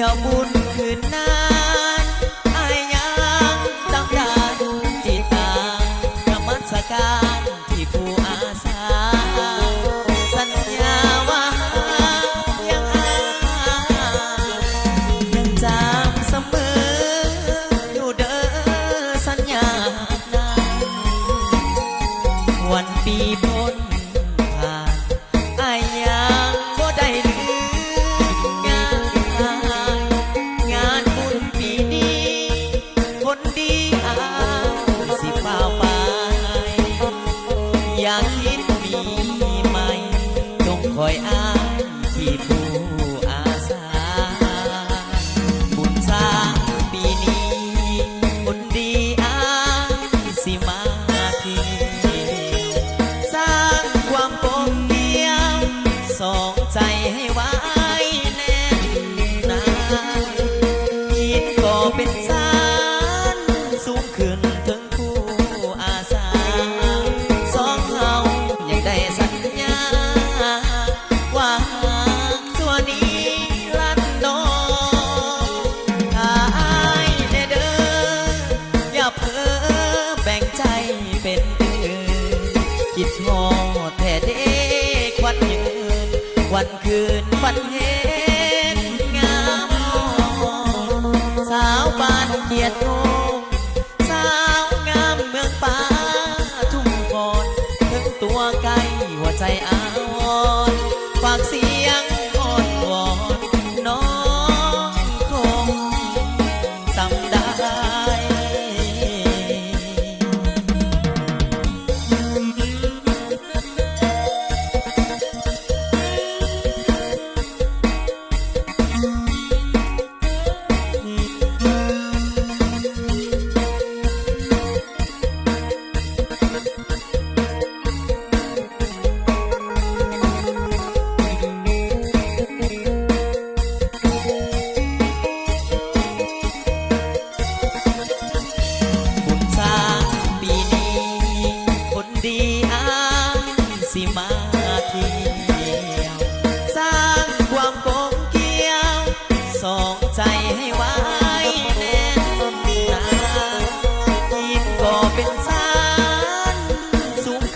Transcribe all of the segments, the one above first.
ยวบุญคืนหน้า 나 ยืนฝันเห็นงามสาวบ้นเกียรติโงสาวงามเมืองป่าทุ่งก่อนถึตัวไกลหัวใจอ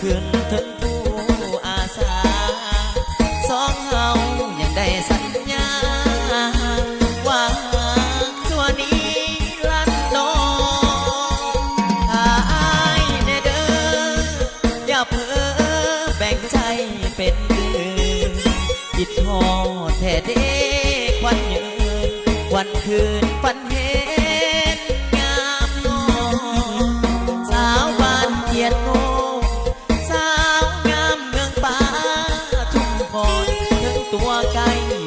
ขึ้นถึงผู้อาสาสองเฮายังได้สัญญา ว่าตัวนี้รันน้องถ้าอายแน่เด้ออย่าเพ้อแบ่งใจเป็นเดือนคิดทอดแท้เด็กวันยืนวันคืนฝัน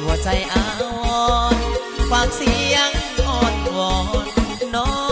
หัวใจอาวฝากเสียงอ่อนวอนน้อง